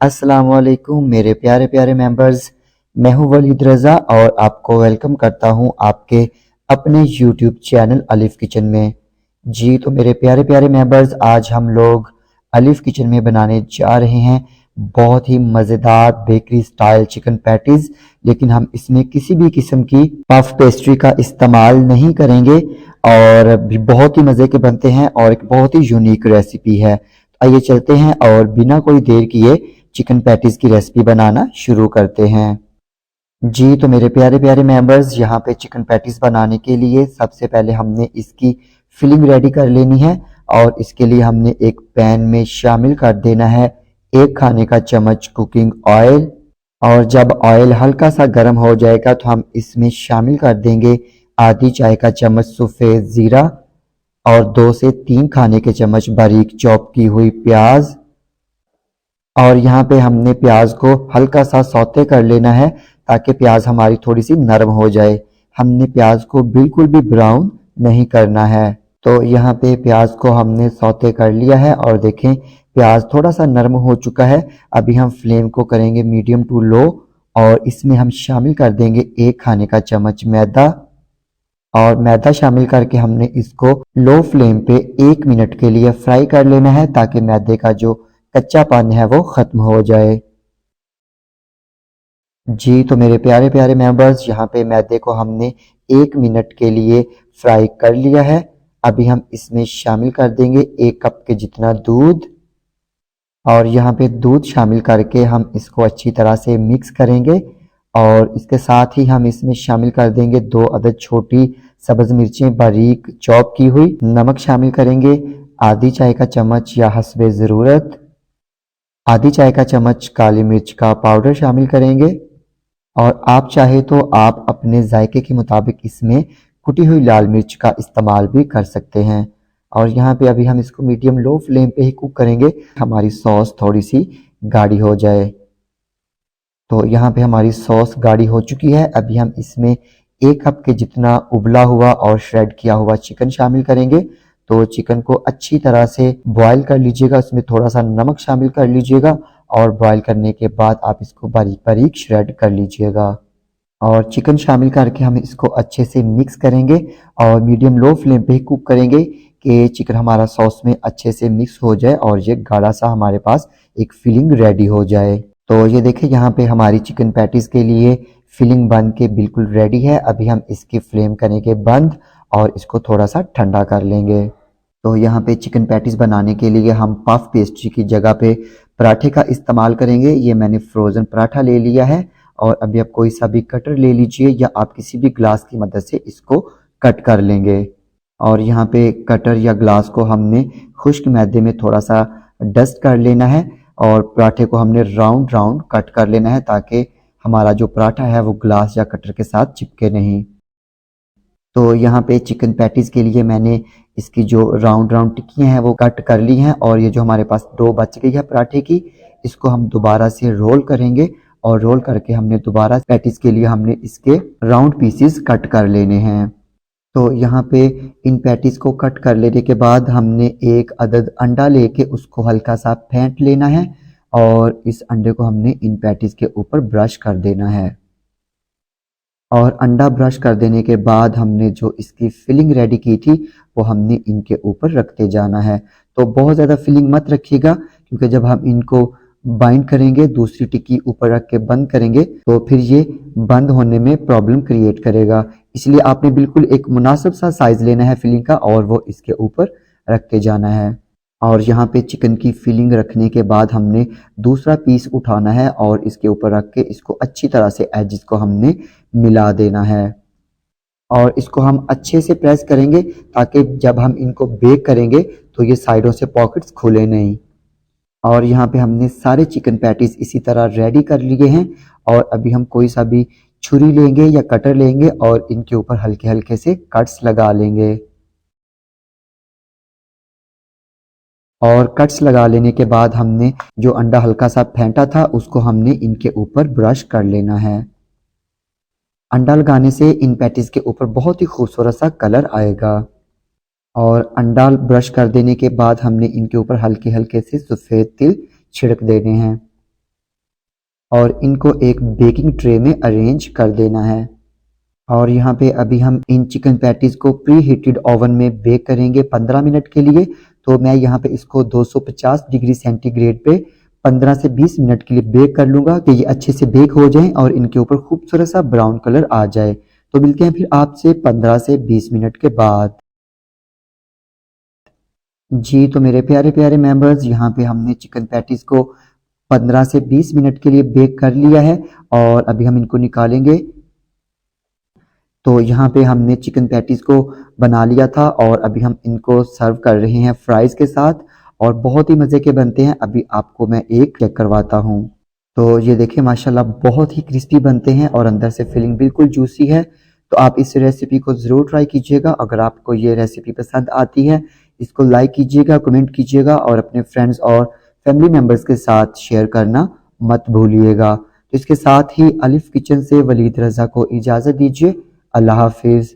अस्सलाम वालेकुम मेरे प्यारे प्यारे मेंबर्स मैं हूँ वलीद रज़ा और आपको वेलकम करता हूँ आपके अपने यूट्यूब चैनल अलिफ किचन में। जी तो मेरे प्यारे प्यारे मेंबर्स आज हम लोग अलिफ किचन में बनाने जा रहे हैं। बहुत ही मज़ेदार बेकरी स्टाइल चिकन पैटीज़ लेकिन हम इसमें किसी भी किस्म की पफ पेस्ट्री का इस्तेमाल नहीं करेंगे और भी बहुत ही मज़े के बनते हैं और एक बहुत ही यूनिक रेसिपी है। आइए चलते हैं और बिना कोई देर किए चिकन पैटीज की रेसिपी बनाना शुरू करते हैं। जी तो मेरे प्यारे प्यारे मेंबर्स यहाँ पे चिकन पैटीज बनाने के लिए सबसे पहले हमने इसकी फिलिंग रेडी कर लेनी है और इसके लिए हमने एक पैन में शामिल कर देना है एक खाने का चम्मच कुकिंग ऑयल और जब ऑयल हल्का सा गर्म हो जाएगा तो हम इसमें शामिल कर देंगे आधी चाय का चम्मच सफ़ेद ज़ीरा और दो से तीन खाने के चम्मच बारीक चॉप की हुई प्याज। और यहाँ पे हमने प्याज को हल्का सा सौते कर लेना है ताकि प्याज हमारी थोड़ी सी नरम हो जाए। हमने प्याज को बिल्कुल भी ब्राउन नहीं करना है। तो यहाँ पे प्याज को हमने सौते कर लिया है और देखें, प्याज थोड़ा सा नरम हो चुका है। अभी हम फ्लेम को करेंगे मीडियम टू लो और इसमें हम शामिल कर देंगे एक खाने का चम्मच मैदा। और मैदा शामिल करके हमने इसको लो फ्लेम पे एक मिनट के लिए फ्राई कर लेना है ताकि मैदे का जो कच्चा पानी है वो ख़त्म हो जाए। जी तो मेरे प्यारे प्यारे मेंबर्स यहाँ पे मैदे को हमने एक मिनट के लिए फ्राई कर लिया है। अभी हम इसमें शामिल कर देंगे एक कप के जितना दूध। और यहाँ पे दूध शामिल करके हम इसको अच्छी तरह से मिक्स करेंगे। और इसके साथ ही हम इसमें शामिल कर देंगे दो अदद छोटी सब्ज मिर्चें, बारीक चॉप की हुई। नमक शामिल करेंगे। आधी चाय का चम्मच या हसब ज़रूरत। आधी चाय का चम्मच काली मिर्च का पाउडर शामिल करेंगे। और आप चाहे तो आप अपने जायके के मुताबिक इसमें कुटी हुई लाल मिर्च का इस्तेमाल भी कर सकते हैं। और यहाँ पे अभी हम इसको मीडियम लो फ्लेम पे ही कुक करेंगे। हमारी सॉस थोड़ी सी गाढ़ी हो जाए। तो यहाँ पे हमारी सॉस गाढ़ी हो चुकी है। अभी हम इसमें एक कप के जितना उबला हुआ और श्रेड किया हुआ चिकन शामिल करेंगे। तो चिकन को अच्छी तरह से बॉईल कर लीजिएगा। उसमें थोड़ा सा नमक शामिल कर लीजिएगा और बॉईल करने के बाद आप इसको बारीक बारीक श्रेड कर लीजिएगा। और चिकन शामिल करके हम इसको अच्छे से मिक्स करेंगे और मीडियम लो फ्लेम पे ही कुक करेंगे कि चिकन हमारा सॉस में अच्छे से मिक्स हो जाए और ये गाढ़ा सा हमारे पास एक फिलिंग रेडी हो जाए। तो ये देखिए, यहाँ पे हमारी चिकन पैटीज़ के लिए फिलिंग बन के बिल्कुल रेडी है। अभी हम इसकी फ्लेम करेंगे बंद और इसको थोड़ा सा ठंडा कर लेंगे। तो यहाँ पे चिकन पैटीज़ बनाने के लिए हम पफ पेस्ट्री की जगह पे पराठे का इस्तेमाल करेंगे। ये मैंने फ्रोज़न पराठा ले लिया है और अभी आप कोई सा भी कटर ले लीजिए या आप किसी भी ग्लास की मदद से इसको कट कर लेंगे। और यहाँ पे कटर या ग्लास को हमने खुश्क मैदे में थोड़ा सा डस्ट कर लेना है। और पराठे को हमने राउंड राउंड कट कर लेना है ताकि हमारा जो पराठा है वो ग्लास या कटर के साथ चिपके नहीं। तो यहाँ पे चिकन पैटीज़ के लिए मैंने इसकी जो राउंड राउंड टिक्कियाँ हैं वो कट कर ली हैं और ये जो हमारे पास दो बच गई है पराठे की, इसको हम दोबारा से रोल करेंगे और रोल करके हमने दोबारा पैटीज़ के लिए हमने इसके राउंड पीसीस कट कर लेने हैं। तो यहाँ पे इन पैटीज़ को कट कर लेने के बाद हमने एक अदद अंडा लेके उसको हल्का सा फेंट लेना है और इस अंडे को हमने इन पैटीज़ के ऊपर ब्रश कर देना है। और अंडा ब्रश कर देने के बाद हमने जो इसकी फिलिंग रेडी की थी, वो हमने इनके ऊपर रखते जाना है। तो बहुत ज़्यादा फिलिंग मत रखिएगा, क्योंकि जब हम इनको बाइंड करेंगे, दूसरी टिक्की ऊपर रख के बंद करेंगे तो फिर ये बंद होने में प्रॉब्लम क्रिएट करेगा। इसलिए आपने बिल्कुल एक मुनासिब सा साइज़ लेना है फिलिंग का और वो इसके ऊपर रख के जाना है। और यहाँ पे चिकन की फिलिंग रखने के बाद हमने दूसरा पीस उठाना है और इसके ऊपर रख के इसको अच्छी तरह से एजिस को हमने मिला देना है। और इसको हम अच्छे से प्रेस करेंगे ताकि जब हम इनको बेक करेंगे तो ये साइडों से पॉकेट्स खुले नहीं। और यहाँ पे हमने सारे चिकन पैटीज इसी तरह रेडी कर लिए हैं और अभी हम कोई सा भी छुरी लेंगे या कटर लेंगे और इनके ऊपर हल्के हल्के से कट्स लगा लेंगे। और कट्स लगा लेने के बाद हमने जो अंडा हल्का सा फेंटा था, उसको हमने इनके ऊपर ब्रश कर लेना है। अंडा लगाने से इन पैटीज के ऊपर बहुत ही खूबसूरत सा कलर आएगा। और अंडा ब्रश कर देने के बाद हमने इनके ऊपर हल्के हल्के से सफ़ेद तिल छिड़क देने हैं। और इनको एक बेकिंग ट्रे में अरेंज कर देना है। और यहाँ पे अभी हम इन चिकन पैटीज़ को प्री हीटेड ओवन में बेक करेंगे 15 मिनट के लिए। तो मैं यहाँ पे इसको 250 डिग्री सेंटीग्रेड पे 15 से 20 मिनट के लिए बेक कर लूँगा कि ये अच्छे से बेक हो जाएँ और इनके ऊपर खूबसूरत सा ब्राउन कलर आ जाए। तो मिलते हैं फिर आपसे 15 से 20 मिनट के बाद। जी तो मेरे प्यारे प्यारे मेंबर्स यहाँ पे हमने चिकन पैटीज़ को 15 से 20 मिनट के लिए बेक कर लिया है और अभी हम इनको निकालेंगे। तो यहाँ पे हमने चिकन पैटीज़ को बना लिया था और अभी हम इनको सर्व कर रहे हैं फ्राइज़ के साथ और बहुत ही मज़े के बनते हैं। अभी आपको मैं एक चेक करवाता हूँ। तो ये देखिए, माशाल्लाह बहुत ही क्रिस्पी बनते हैं और अंदर से फिलिंग बिल्कुल जूसी है। तो आप इस रेसिपी को ज़रूर ट्राई कीजिएगा। अगर आपको ये रेसिपी पसंद आती है इसको लाइक कीजिएगा कमेंट कीजिएगा और अपने फ्रेंड्स और फैमिली मेंबर्स के साथ शेयर करना मत भूलिएगा। तो इसके साथ ही अलिफ किचन से वलीद रज़ा को इजाज़त दीजिए। अल्लाह हाफिज़।